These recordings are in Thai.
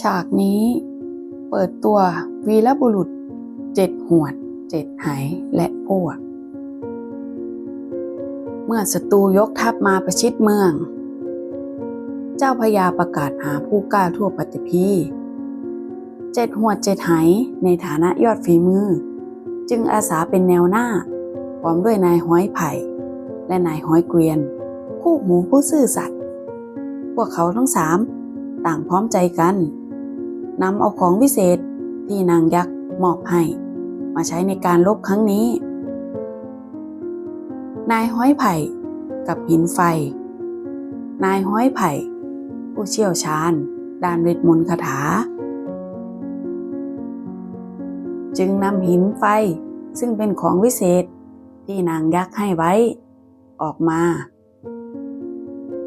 ฉากนี้เปิดตัววีรบุรุษเจ็ดหวดเจ็ดไหและพวก เมื่อศัตรูยกทัพมาประชิดเมือง เจ้าพญาประกาศหาผู้กล้าทั่วปฏิพีเจ็ดหวดเจ็ดไหในฐานะยอดฝีมือ จึงอาสาเป็นแนวหน้า พร้อมด้วยนายห้อยไผ่ และนายห้อยเกวียน คู่หูผู้ซื่อสัตย์พวกเขาทั้งสาม ต่างพร้อมใจกันนำเอาของวิเศษที่นางยักษ์มอบให้ มาใช้ในการลบครั้งนี้ นายห้อยไผ่กับหินไฟ นายห้อยไผ่ ผู้เชี่ยวชาญด้านเวทมนต์คาถา จึงนำหินไฟซึ่งเป็นของวิเศษที่นางยักษ์ให้ไว้ ออกมา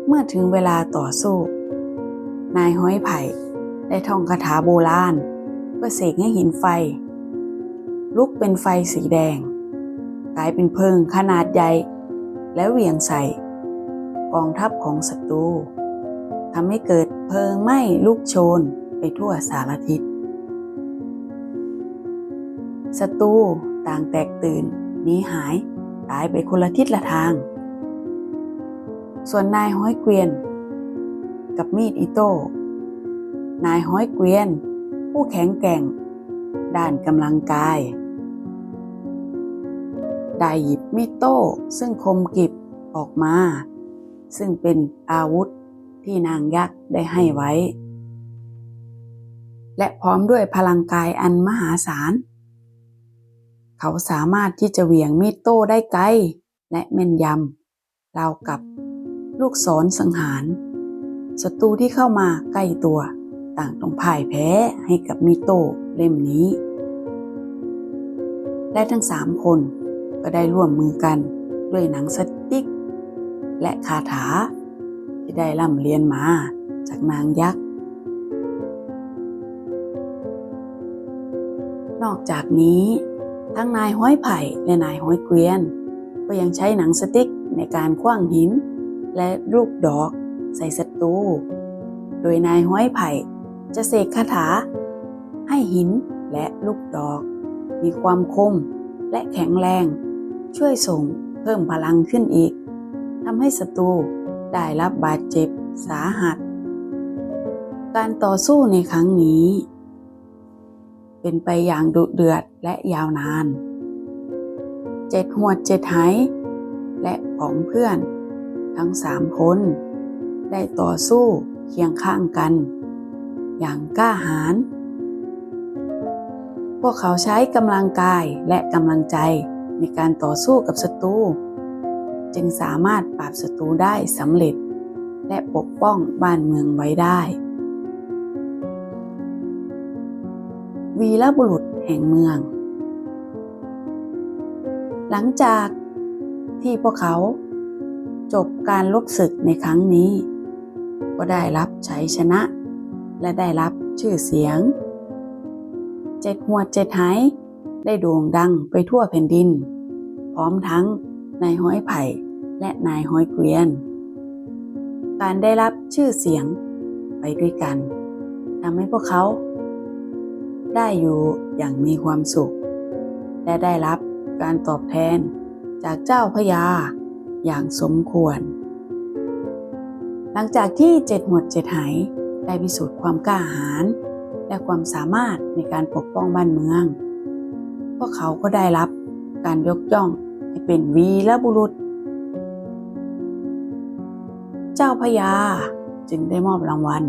เมื่อถึงเวลาต่อสู้ นายห้อยไผ่ได้ท่องคาถาโบราณเพื่อเสกให้หินไฟ ลุกเป็นไฟสีแดง กลายเป็นเพลิงขนาดใหญ่ แล้วเหวี่ยงใส่กองทัพของศัตรูทำให้เกิดเพลิงไหม้ลุกโชนไปทั่วสารทิศศัตรูต่างแตกตื่นหนีหายตายไปคนละทิศละทาง ส่วนนายห้อยเกวียน กับมีดอิโต้ นายห้อยเกวียน ผู้แข็งแกร่ง ด้านกำลังกาย ได้หยิบมีดโต้ซึ่งคมกริบออกมา ซึ่งเป็นอาวุธที่นางยักษ์ได้ให้ไว้ และพร้อมด้วยพลังกายอันมหาศาล เขาสามารถที่จะเหวี่ยงมีดโต้ได้ไกล และแม่นยำราวกับลูกศรสังหาร ศัตรูที่เข้ามาใกล้ตัว ต่างต้องพ่ายแพ้ให้กับมีดโตเล่มนี้ และทั้งสามคนก็ได้ร่วมมือกันด้วยหนังสติ๊ก และคาถา ที่ได้ร่ำเรียนมาจากนางยักษ์ นอกจากนี้ ทั้งนายห้อยไผ่และนายห้อยเกวียน ก็ยังใช้หนังสติ๊กในการคว้างหินและลูกดอก ใส่ศัตรู โดยนายห้อยไผ่จะเสกคาถา ให้หินและลูกดอก มีความคมและแข็งแรง ช่วยส่งเพิ่มพลังขึ้นอีกทำให้ศัตรูได้รับบาดเจ็บสาหัส การต่อสู้ในครั้งนี้ เป็นไปอย่างดุเดือดและยาวนาน เจ็ดหัวเจ็ดไหและผองเพื่อน ทั้งสามคน ได้ต่อสู้เคียงข้างกัน อย่างกล้าหาญ พวกเขาใช้กำลังกายและกำลังใจในการต่อสู้กับศัตรูจึงสามารถปราบศัตรูได้สำเร็จ และปกป้องบ้านเมืองไว้ได้ วีรบุรุษแห่งเมือง หลังจากที่พวกเขาจบการลบศึกในครั้งนี้ ก็ได้รับชัยชนะ และได้รับชื่อเสียง เจ็ดหัวเจ็ดไหได้โด่งดังไปทั่วแผ่นดิน พร้อมทั้งนายห้อยไผ่และนายห้อยเกวียน การได้รับชื่อเสียงไปด้วยกันทำให้พวกเขา ได้อยู่อย่างมีความสุข และได้รับการตอบแทนจากเจ้าพญาอย่างสมควร หลังจากที่เจ็ดหมวดเจ็ดไหได้พิสูจน์ความกล้าหาญและความสามารถในการปกป้องบ้านเมือง พวกเขาก็ได้รับการยกย่องให้เป็นวีรบุรุษ เจ้าพญาจึงได้มอบรางวัล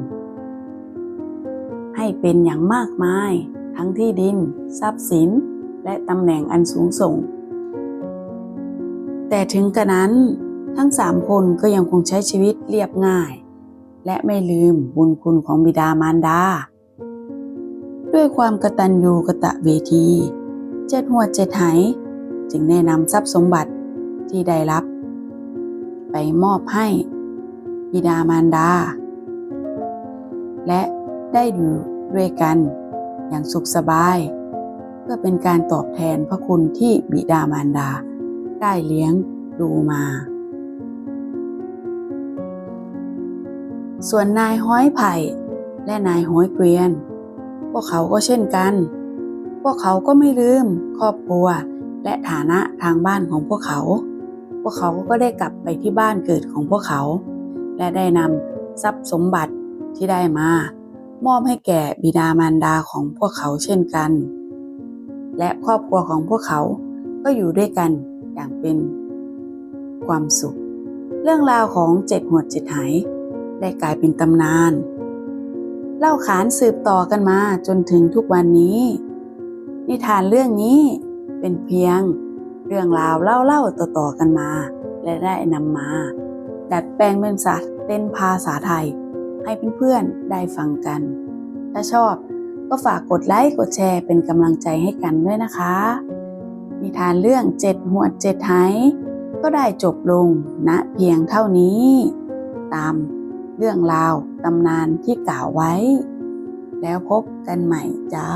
ให้เป็นอย่างมากมายทั้งที่ดิน ทรัพย์สิน และตำแหน่งอันสูงส่ง แต่ถึงกระนั้น ทั้งสามคนก็ยังคงใช้ชีวิตเรียบง่าย และไม่ลืมบุญคุณของบิดามารดา ด้วยความกตัญญูกะตะเวที เจ็ดหัวเจ็ดไหจึงแนะนำทรัพย์สมบัติที่ได้รับ ไปมอบให้บิดามารดา และได้อยู่ด้วยกันอย่างสุขสบาย เพื่อเป็นการตอบแทนพระคุณที่บิดามารดา ได้เลี้ยงดูมา ส่วนนายห้อยไผ่และนายโหยเกวียน พวกเขาก็เช่นกัน พวกเขาก็ไม่ลืมครอบครัวและฐานะทางบ้านของพวกเขา พวกเขาก็ได้กลับไปที่บ้านเกิดของพวกเขา และได้นำทรัพย์สมบัติที่ได้มามอบให้แก่บิดามารดาของพวกเขาเช่นกัน และครอบครัวของพวกเขาก็อยู่ด้วยกันอย่างเป็นความสุข เรื่องราวของเจ็ดหัวเจ็ดไห ได้กลายเป็นตำนาน เล่าขานสืบต่อกันมาจนถึงทุกวันนี้ นิทานเรื่องนี้เป็นเพียงเรื่องราวเล่าๆต่อๆกันมา และได้นำมา ดัดแปลงเป็นภาษาเป็นภาษาไทย ให้เพื่อนๆได้ฟังกัน ถ้าชอบก็ฝากกดไลค์กดแชร์เป็นกำลังใจให้กันด้วยนะคะ นิทานเรื่องเจ็ดหัวเจ็ดไหก็ได้จบลงณเพียงเท่านี้ ตาม เรื่องราวตำนานที่กล่าวไว้ แล้วพบกันใหม่จ้า